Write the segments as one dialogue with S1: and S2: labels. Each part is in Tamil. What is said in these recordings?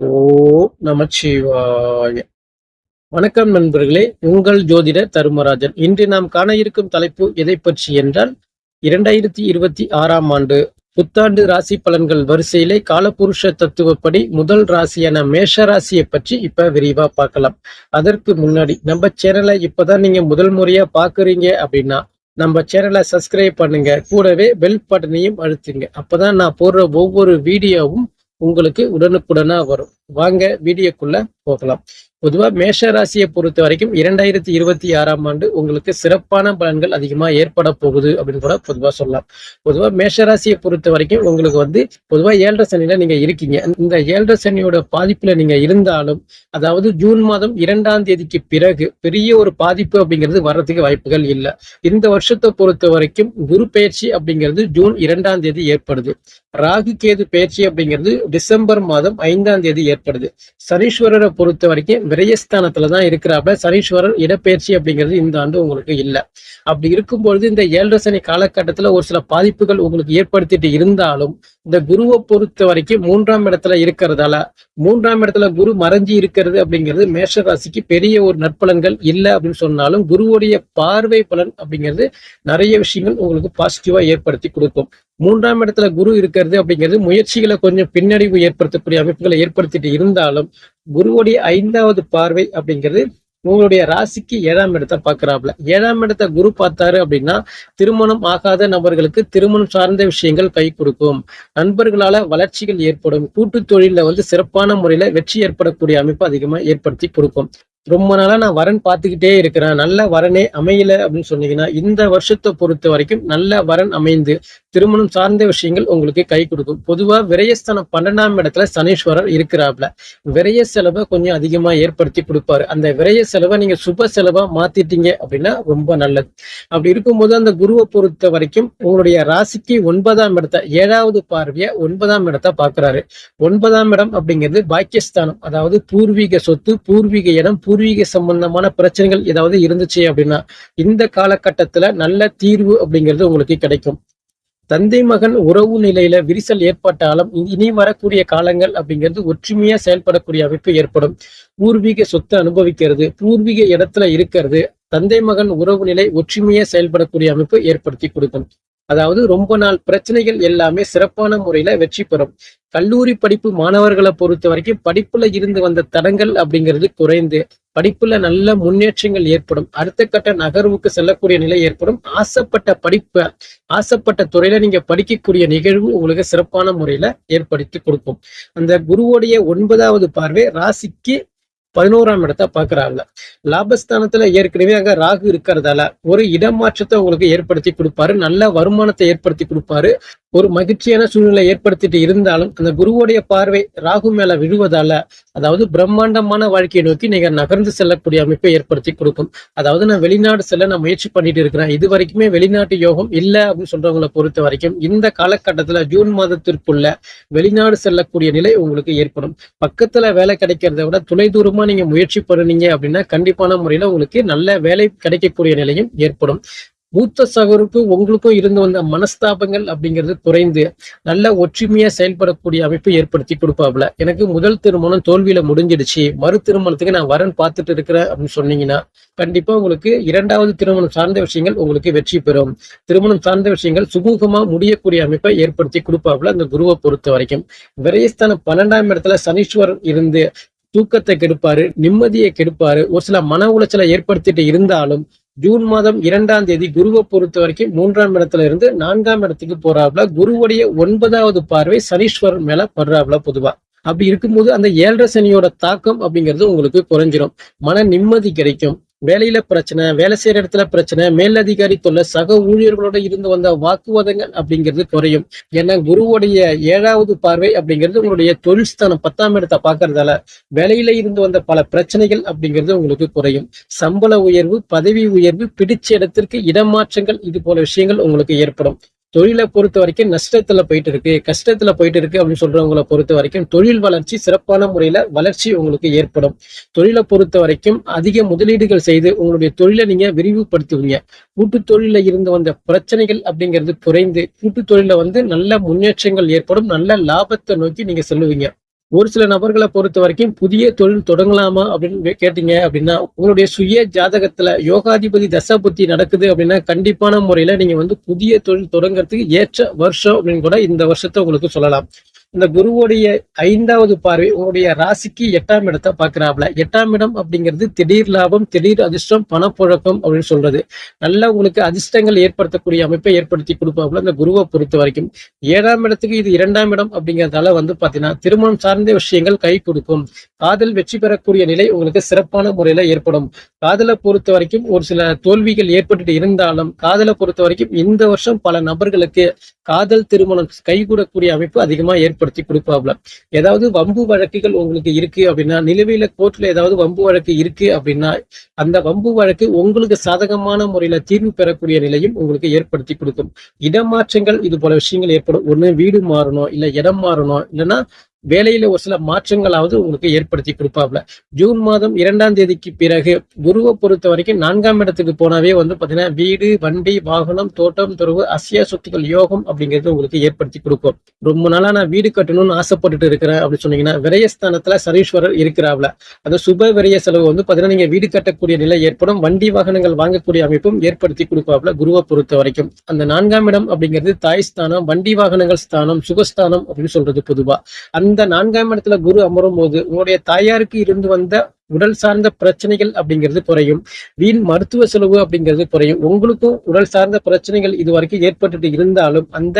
S1: ஓம் நமச்சிவாய. வணக்கம் நண்பர்களே உங்கள் ஜோதிடர் தருமராஜன். இன்று நாம் காண இருக்கும் தலைப்பு எதை பற்றி என்றால் இரண்டாயிரத்தி இருபத்தி ஆறாம் ஆண்டு புத்தாண்டு ராசி பலன்கள் வரிசையிலே காலபுருஷ தத்துவப்படி முதல் ராசியான மேஷ ராசியை பற்றி இப்ப விரிவா பார்க்கலாம். அதற்கு முன்னாடி நம்ம சேனலை இப்பதான் நீங்க முதல் முறையா பாக்குறீங்க அப்படின்னா நம்ம சேனலை சப்ஸ்கிரைப் பண்ணுங்க. கூடவே பெல் பட்டனையும் அழுத்துங்க. அப்பதான் நான் போடுற ஒவ்வொரு வீடியோவும் உங்களுக்கு உடனுக்குடனா வரும். வாங்க வீடியோக்குள்ள போகலாம். பொதுவா மேஷ ராசியை பொறுத்த வரைக்கும் இரண்டாயிரத்தி இருபத்தி ஆறாம் ஆண்டு உங்களுக்கு சிறப்பான பலன்கள் அதிகமா ஏற்பட போகுது அப்படின்னு கூட பொதுவா சொல்லலாம். பொதுவா மேஷ ராசியை பொறுத்த வரைக்கும் உங்களுக்கு வந்து பொதுவா ஏழரை சனியில நீங்க இருக்கீங்க. இந்த ஏழரை சனியோட பாதிப்புல நீங்க இருந்தாலும் அதாவது ஜூன் மாதம் இரண்டாம் தேதிக்கு பிறகு பெரிய ஒரு பாதிப்பு அப்படிங்கிறது வர்றதுக்கு வாய்ப்புகள் இல்லை. இந்த வருஷத்தை பொறுத்த வரைக்கும் குரு பயிற்சி அப்படிங்கிறது ஜூன் இரண்டாம் தேதி ஏற்படுது. ராகு கேது பயிற்சி அப்படிங்கிறது டிசம்பர் மாதம் ஐந்தாம் தேதி ஏற்படுது. சனீஸ்வரரை பொறுத்த வரைக்கும் விரயஸ்தானத்துல தான் இருக்கிறாப்ப சனீஸ்வரர் இடப்பெயர்ச்சி அப்படிங்கிறது இந்த ஆண்டு உங்களுக்கு இல்லை. அப்படி இருக்கும்பொழுது இந்த ஏழரை சனி காலகட்டத்துல ஒரு சில பாதிப்புகள் உங்களுக்கு ஏற்படுத்திட்டு இருந்தாலும் இந்த குருவை பொறுத்த வரைக்கும் மூன்றாம் இடத்துல இருக்கிறதால மூன்றாம் இடத்துல குரு மறைஞ்சி இருக்கிறது அப்படிங்கிறது மேஷ ராசிக்கு பெரிய ஒரு நற்பலன்கள் இல்லை அப்படின்னு சொன்னாலும் குருவுடைய பார்வை பலன் அப்படிங்கிறது நிறைய விஷயங்கள் உங்களுக்கு பாசிட்டிவா ஏற்படுத்தி கொடுக்கும். மூன்றாம் இடத்துல குரு இருக்கிறது அப்படிங்கிறது முயற்சிகளை கொஞ்சம் பின்னடைவு ஏற்படுத்தக்கூடிய அமைப்புகளை ஏற்படுத்திட்டு இருந்தாலும் குருவுடைய ஐந்தாவது பார்வை அப்படிங்கிறது உங்களுடைய ராசிக்கு ஏழாம் இடத்தை பாக்குறாப்ல ஏழாம் இடத்த குரு பார்த்தாரு அப்படின்னா திருமணம் ஆகாத நபர்களுக்கு திருமணம் சார்ந்த விஷயங்கள் கை கொடுக்கும். நண்பர்களால வளர்ச்சிகள் ஏற்படும். கூட்டு தொழில வந்து சிறப்பான முறையில வெற்றி ஏற்படக்கூடிய அமைப்பு அதிகமா ஏற்படுத்தி கொடுக்கும். ரொம்ப நாளா நான் வரன் பார்த்துக்கிட்டே இருக்கிறேன். நல்ல வரனே அமையல அப்படின்னு சொன்னீங்கன்னா இந்த வருஷத்தை பொறுத்த வரைக்கும் நல்ல வரன் அமைந்து திருமணம் சார்ந்த விஷயங்கள் உங்களுக்கு கை கொடுக்கும். பொதுவா விரயஸ்தானம் பன்னெண்டாம் இடத்துல சனீஸ்வரர் இருக்கிறாப்ல விரய செலவை கொஞ்சம் அதிகமா ஏற்படுத்தி கொடுப்பாரு. அந்த விரய செலவை நீங்க சுப செலவா மாத்திட்டீங்க அப்படின்னா ரொம்ப நல்லது. அப்படி இருக்கும்போது அந்த குருவை பொறுத்த வரைக்கும் உங்களுடைய ராசிக்கு ஒன்பதாம் இடத்த ஏழாவது பார்வைய ஒன்பதாம் இடத்த பாக்குறாரு ஒன்பதாம் இடம் அப்படிங்கிறது பாக்கியஸ்தானம். அதாவது பூர்வீக சொத்து பூர்வீக இடம் பூர்வீக சம்பந்தமான பிரச்சனைகள் ஏதாவது இருந்துச்சு அப்படின்னா இந்த காலகட்டத்துல நல்ல தீர்வு அப்படிங்கிறது உங்களுக்கு கிடைக்கும். தந்தை மகன் உறவு நிலையில விரிசல் ஏற்பட்டாலும் இனி வரக்கூடிய காலங்கள் அப்படிங்கிறது ஒற்றுமையா செயல்படக்கூடிய அமைப்பு ஏற்படும். பூர்வீக சொத்தை அனுபவிக்கிறது பூர்வீக இடத்துல இருக்கிறது தந்தை மகன் உறவு நிலை ஒற்றுமையா செயல்படக்கூடிய அமைப்பு ஏற்படுத்தி கொடுக்கும். அதாவது ரொம்ப நாள் பிரச்சனைகள் எல்லாமே சிறப்பான முறையில வெற்றி பெறும். கல்லூரி படிப்பு மாணவர்களை பொறுத்த வரைக்கும் படிப்புல இருந்து வந்த தடங்கள் அப்படிங்கிறது குறைந்து படிப்புல நல்ல முன்னேற்றங்கள் ஏற்படும். அடுத்த கட்ட நகர்வுக்கு செல்லக்கூடிய நிலை ஏற்படும். ஆசைப்பட்ட படிப்பை ஆசைப்பட்ட துறையில நீங்க படிக்கக்கூடிய நிகழ்வு உங்களுக்கு சிறப்பான முறையில ஏற்படுத்தி கொடுக்கும். அந்த குருவோடைய ஒன்பதாவது பார்வை ராசிக்கு பதினோராம் இடத்த பாக்குறாங்க லாபஸ்தானத்துல ஏற்கனவே அங்க ராகு இருக்கிறதால ஒரு இடமாற்றத்தை உங்களுக்கு ஏற்படுத்தி கொடுப்பாரு நல்ல வருமானத்தை ஏற்படுத்தி கொடுப்பாரு. ஒரு மகிழ்ச்சியான சூழ்நிலை ஏற்படுத்திட்டு இருந்தாலும் அந்த குருவோடைய பார்வை ராகு மேல விழுவதால அதாவது பிரம்மாண்டமான வாழ்க்கையை நோக்கி நீங்க நகர்ந்து செல்லக்கூடிய அமைப்பை ஏற்படுத்தி கொடுக்கும். அதாவது நான் வெளிநாடு செல்ல நான் முயற்சி பண்ணிட்டு இருக்கிறேன். இது வரைக்குமே வெளிநாட்டு யோகம் இல்ல அப்படின்னு சொல்றவங்களை பொறுத்த வரைக்கும் இந்த காலகட்டத்துல ஜூன் மாதத்திற்குள்ள வெளிநாடு செல்லக்கூடிய நிலை உங்களுக்கு ஏற்படும். பக்கத்துல வேலை கிடைக்கிறத விட துணை தூரமா நீங்க முயற்சி பண்ணுனீங்க அப்படின்னா கண்டிப்பான முறையில உங்களுக்கு நல்ல வேலை கிடைக்கக்கூடிய நிலையும் ஏற்படும். மூத்த சகோருக்கும் உங்களுக்கும் இருந்து வந்த மனஸ்தாபங்கள் அப்படிங்கிறது குறைந்து நல்ல ஒற்றுமையா செயல்படக்கூடிய அமைப்பு ஏற்படுத்தி கொடுப்பாப்ல எனக்கு முதல் திருமணம் தோல்வியில முடிஞ்சிடுச்சு. மறு திருமணத்துக்கு நான் வரன் பார்த்துட்டு இருக்கிறேன் அப்படின்னு சொன்னீங்கன்னா கண்டிப்பா உங்களுக்கு இரண்டாவது திருமணம் சார்ந்த விஷயங்கள் உங்களுக்கு வெற்றி பெறும். திருமணம் சார்ந்த விஷயங்கள் சுமூகமா முடியக்கூடிய அமைப்பை ஏற்படுத்தி கொடுப்பாப்ல அந்த குருவை பொறுத்த வரைக்கும். விரயஸ்தானம் பன்னெண்டாம் இடத்துல சனீஸ்வரன் இருந்து தூக்கத்தை கெடுப்பாரு நிம்மதியை கெடுப்பாரு. ஒரு சில மன உளைச்சலை ஏற்படுத்திட்டு இருந்தாலும் ஜூன் மாதம் இரண்டாம் தேதி குருவை பொறுத்த வரைக்கும் மூன்றாம் இடத்துல இருந்து நான்காம் இடத்துக்கு போறாப்ல குருவுடைய ஒன்பதாவது பார்வை சனீஸ்வரன் மேல படுறாப்ல பொதுவா. அப்படி இருக்கும்போது அந்த ஏழரை சனியோட தாக்கம் அப்படிங்கிறது உங்களுக்கு குறைஞ்சிரும். மன நிம்மதி கிடைக்கும். வேலையில பிரச்சனை வேலை செய்யற இடத்துல பிரச்சனை மேலதிகாரி தொல்லை சக ஊழியர்களோட இருந்து வந்த வாக்குவாதங்கள் அப்படிங்கிறது குறையும். ஏன்னா குருவுடைய ஏழாவது பார்வை அப்படிங்கிறது உங்களுடைய தொழில் ஸ்தானம் பத்தாம் இடத்தை பாக்குறதால வேலையில இருந்து வந்த பல பிரச்சனைகள் அப்படிங்கிறது உங்களுக்கு குறையும். சம்பள உயர்வு பதவி உயர்வு பிடிச்ச இடத்திற்கு இடமாற்றங்கள் இது போல விஷயங்கள் உங்களுக்கு ஏற்படும். தொழிலை பொறுத்த வரைக்கும் நஷ்டத்துல போயிட்டு இருக்கு கஷ்டத்துல போயிட்டு இருக்கு அப்படின்னு சொல்றவங்களை பொறுத்த வரைக்கும் தொழில் வளர்ச்சி சிறப்பான முறையில வளர்ச்சி உங்களுக்கு ஏற்படும். தொழிலை பொறுத்த வரைக்கும் அதிக முதலீடுகள் செய்து உங்களுடைய தொழிலை நீங்க விரிவுபடுத்துவீங்க. கூட்டு தொழில இருந்து வந்த பிரச்சனைகள் அப்படிங்கிறது குறைந்து கூட்டு தொழில வந்து நல்ல முன்னேற்றங்கள் ஏற்படும் நல்ல லாபத்தை நோக்கி நீங்க செல்லுவீங்க. ஒரு சில நபர்களை பொறுத்த வரைக்கும் புதிய தொழில் தொடங்கலாமா அப்படின்னு கேட்டீங்க அப்படின்னா உங்களுடைய சுய ஜாதகத்துல யோகாதிபதி தசாபுத்தி நடக்குது அப்படின்னா கண்டிப்பான முறையில நீங்க வந்து புதிய தொழில் தொடங்குறதுக்கு ஏற்ற வருஷம் அப்படின்னு கூட இந்த வருஷத்தை உங்களுக்கு சொல்லலாம். இந்த குருவுடைய ஐந்தாவது பார்வை உங்களுடைய ராசிக்கு எட்டாம் இடத்தை பாக்குறாப்ல எட்டாம் இடம் அப்படிங்கிறது திடீர் லாபம் திடீர் அதிர்ஷ்டம் பணப்புழக்கம் அப்படின்னு சொல்றது. நல்லா உங்களுக்கு அதிர்ஷ்டங்கள் ஏற்படுத்தக்கூடிய அமைப்பை ஏற்படுத்தி கொடுப்பாப்புல இந்த குருவை பொறுத்த வரைக்கும். ஏழாம் இடத்துக்கு இது இரண்டாம் இடம் அப்படிங்கிறதால வந்து பாத்தீங்கன்னா திருமணம் சார்ந்த விஷயங்கள் கை கொடுக்கும். காதல் வெற்றி பெறக்கூடிய நிலை உங்களுக்கு சிறப்பான முறையில ஏற்படும். காதலை பொறுத்த வரைக்கும் ஒரு சில தோல்விகள் ஏற்பட்டு இருந்தாலும் காதலை பொறுத்த வரைக்கும் இந்த வருஷம் பல நபர்களுக்கு காதல் திருமணம் கைகூடக்கூடிய அமைப்பு அதிகமா ஏற்படுத்தி கொடுப்பாப்ல. ஏதாவது வம்பு வழக்குகள் உங்களுக்கு இருக்கு அப்படின்னா நிலுவையில கோர்ட்ல ஏதாவது வம்பு வழக்கு இருக்கு அப்படின்னா அந்த வம்பு வழக்கு உங்களுக்கு சாதகமான முறையில தீர்வு பெறக்கூடிய நிலையும் உங்களுக்கு ஏற்படுத்தி கொடுக்கும். இடமாற்றங்கள் இது போல விஷயங்கள் ஏற்படும். ஒண்ணு வீடு மாறணும் இல்ல இடம் மாறணும் இல்லைன்னா வேலையில ஒரு சில மாற்றங்களாவது உங்களுக்கு ஏற்படுத்தி கொடுப்பாப்ல. ஜூன் மாதம் இரண்டாம் தேதிக்கு பிறகு குருவை பொறுத்த வரைக்கும் நான்காம் இடத்துக்கு போனாவே வந்து பாத்தீங்கன்னா வீடு வண்டி வாகனம் தோட்டம் துறவு அசிய சொத்துக்கள் யோகம் அப்படிங்கிறது உங்களுக்கு ஏற்படுத்தி கொடுக்கும். ரொம்ப நாளா நான் வீடு கட்டணும்னு ஆசைப்பட்டுட்டு இருக்கிறேன் அப்படின்னு சொன்னீங்கன்னா விரயஸ்தானத்துல சரீஸ்வரர் இருக்கிறாப்ல. அது சுப விரய செலவு வந்து பாத்தீங்கன்னா நீங்க வீடு கட்டக்கூடிய நிலை ஏற்படும். வண்டி வாகனங்கள் வாங்கக்கூடிய அமைப்பும் ஏற்படுத்தி கொடுப்பாப்ல குருவை பொறுத்த வரைக்கும். அந்த நான்காம் இடம் அப்படிங்கிறது தாய் ஸ்தானம் வண்டி வாகனங்கள் ஸ்தானம் சுகஸ்தானம் அப்படின்னு சொல்றது பொதுவா. அந்த இந்த நான்காம் இடத்துல குரு அமரும் போது உங்களுடைய தாயாருக்கு இருந்து வந்த உடல் சார்ந்த பிரச்சனைகள் அப்படிங்கிறது குறையும். வீண் மருத்துவ செலவு அப்படிங்கிறது குறையும். உங்களுக்கும் உடல் சார்ந்த பிரச்சனைகள் இது வரைக்கும் ஏற்பட்டுட்டு இருந்தாலும் அந்த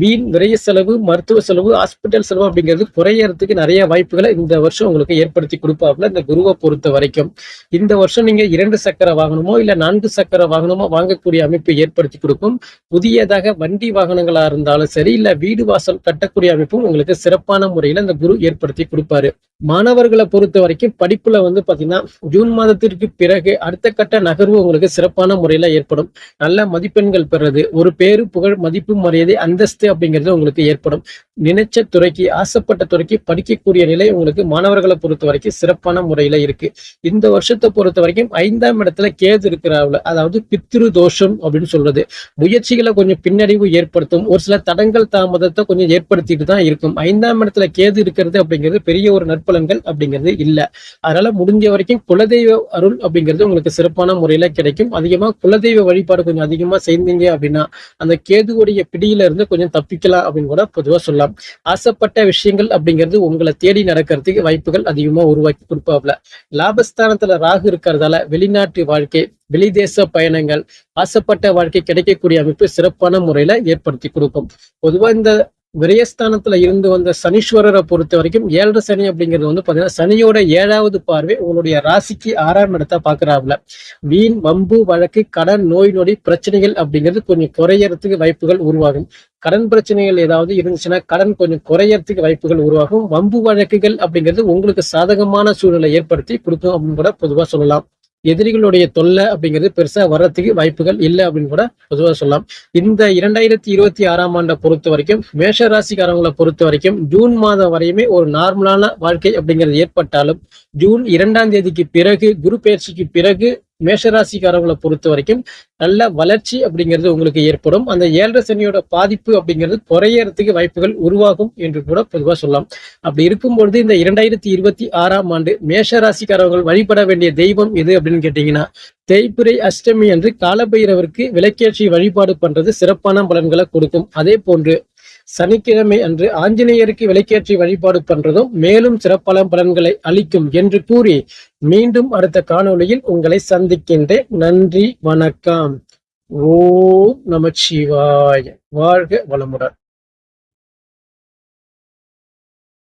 S1: வீண் விரைய செலவு மருத்துவ செலவு ஹாஸ்பிட்டல் செலவு அப்படிங்கிறது குறையறதுக்கு நிறைய வாய்ப்புகளை இந்த வருஷம் உங்களுக்கு ஏற்படுத்தி கொடுப்பாப்புல இந்த குருவை பொறுத்த வரைக்கும். இந்த வருஷம் நீங்க இரண்டு சக்கர வாகனமோ இல்ல நான்கு சக்கர வாகனமோ வாங்கக்கூடிய அமைப்பு ஏற்படுத்தி கொடுக்கும். புதியதாக வண்டி வாகனங்களா இருந்தாலும் சரி இல்ல வீடு வாசல் கட்டக்கூடிய அமைப்பும் உங்களுக்கு சிறப்பான முறையில இந்த குரு ஏற்படுத்தி கொடுப்பாரு. மாணவர்களை பொறுத்த வரைக்கும் படிப்புல வந்து பாத்தீங்கன்னா ஜூன் மாதத்திற்கு பிறகு அடுத்த கட்ட நகர்வு உங்களுக்கு சிறப்பான முறையில ஏற்படும். நல்ல மதிப்பெண்கள் பெறது ஒரு பேரு புகழ் மதிப்பு மரியாதை அந்தஸ்து அப்படிங்கிறது உங்களுக்கு ஏற்படும். நினைச்ச துறைக்கு ஆசைப்பட்ட துறைக்கு படிக்கக்கூடிய நிலை உங்களுக்கு மாணவர்களை பொறுத்த வரைக்கும் சிறப்பான முறையில இருக்கு. இந்த வருஷத்தை பொறுத்த வரைக்கும் ஐந்தாம் இடத்துல கேது இருக்கிறாவில் அதாவது பித்ரு தோஷம் அப்படின்னு சொல்றது. முயற்சிகளை கொஞ்சம் பின்னடைவு ஏற்படுத்தும் ஒரு சில தடங்கள் தாமதத்தை கொஞ்சம் ஏற்படுத்திட்டு தான் இருக்கும். ஐந்தாம் இடத்துல கேது இருக்கிறது அப்படிங்கிறது பெரிய ஒரு நற்பலன்கள் அப்படிங்கிறது இல்ல. அதனால முடிஞ்ச வரைக்கும் குலதெய்வ அருள் அப்படிங்கிறது உங்களுக்கு சிறப்பான முறையில கிடைக்கும். அதிகமா குலதெய்வ வழிபாடு கொஞ்சம் அதிகமா செய்தீங்க அப்படின்னா அந்த கேதுவுடைய பிடியில இருந்து கொஞ்சம் தப்பிக்கலாம் அப்படின்னு கூட பொதுவா சொல்லலாம். ஆசைப்பட்ட விஷயங்கள் அப்படிங்கிறது உங்களை தேடி நடக்கிறதுக்கு வாய்ப்புகள் அதிகமா உருவாக்கி கொடுப்பாப்ல. லாபஸ்தானத்துல ராகு இருக்கிறதால வெளிநாட்டு வாழ்க்கை வெளிதேச பயணங்கள் ஆசைப்பட்ட வாழ்க்கை கிடைக்கக்கூடிய அமைப்பு சிறப்பான முறையில ஏற்படுத்தி கொடுக்கும். பொதுவா இந்த விரயஸ்தானத்துல இருந்து வந்த சனீஸ்வரரை பொறுத்த வரைக்கும் ஏழரை சனி அப்படிங்கிறது வந்து பாத்தீங்கன்னா சனியோட ஏழாவது பார்வை உங்களுடைய ராசிக்கு ஆறாம் இடத்தை பாக்குறாப்ல வீண் வம்பு வழக்கு கடன் நோய் நொடி பிரச்சனைகள் அப்படிங்கிறது கொஞ்சம் குறையறதுக்கு வாய்ப்புகள் உருவாகும். கடன் பிரச்சனைகள் ஏதாவது இருந்துச்சுன்னா கடன் கொஞ்சம் குறையறதுக்கு வாய்ப்புகள் உருவாகும். வம்பு வழக்குகள் அப்படிங்கிறது உங்களுக்கு சாதகமான சூழ்நிலை ஏற்படுத்தி கொடுக்கும் அப்படின்னு கூட பொதுவாக சொல்லலாம். எதிரிகளுடைய தொல்லை அப்படிங்கிறது பெருசா வர்றதுக்கு வாய்ப்புகள் இல்லை அப்படின்னு கூட பொதுவாக சொல்லலாம். இந்த இரண்டாயிரத்தி இருபத்தி ஆறாம் ஆண்டை பொறுத்த வரைக்கும் மேஷ ராசிக்காரங்களை பொறுத்த வரைக்கும் ஜூன் மாதம் வரையுமே ஒரு நார்மலான வாழ்க்கை அப்படிங்கிறது ஏற்பட்டாலும் ஜூன் இரண்டாம் தேதிக்கு பிறகு குரு பயிற்சிக்கு பிறகு மேஷராசிக்காரவங்களை பொறுத்த வரைக்கும் நல்ல வளர்ச்சி அப்படிங்கிறது உங்களுக்கு ஏற்படும். அந்த ஏழரை சனியோட பாதிப்பு அப்படிங்கிறது குறையறதுக்கு வாய்ப்புகள் உருவாகும் என்று கூட பொதுவாக சொல்லலாம். அப்படி இருக்கும்பொழுது இந்த இரண்டாயிரத்தி இருபத்தி ஆறாம் ஆண்டு மேஷராசிக்காரவர்கள் வழிபட வேண்டிய தெய்வம் எது அப்படின்னு கேட்டீங்கன்னா தேய்பிரை அஷ்டமி அன்று காலபைரவருக்கு விளக்கேற்றி வழிபாடு பண்றது சிறப்பான பலன்களை கொடுக்கும். அதே போன்று சனிக்கிழமை அன்று ஆஞ்சநேயருக்கு விலைக்கேற்றி வழிபாடு பண்றதும் மேலும் சிறப்பான பலன்களை அளிக்கும் என்று கூறி மீண்டும் அடுத்த காணொளியில் உங்களை சந்திக்கின்றேன். நன்றி வணக்கம். ஓம் நமச்சிவாய வாழ்க வளமுடன்.